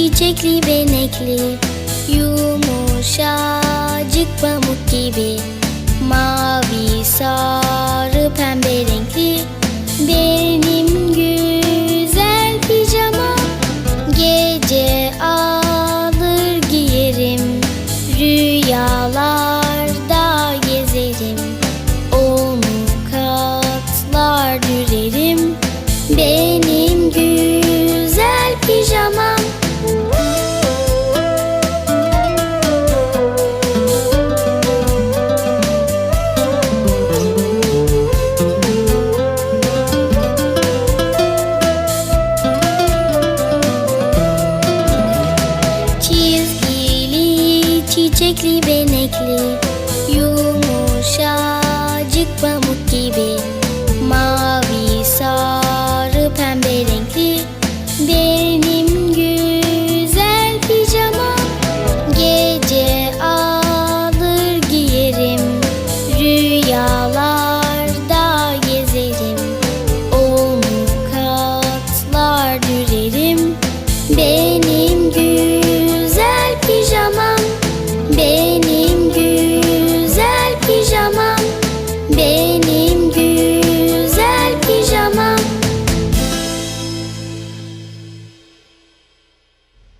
Çiçekli benekli Yumuşacık pamuk gibi. Mavi, çiçekli benekli Yumuşacık pamuk gibi. Mavi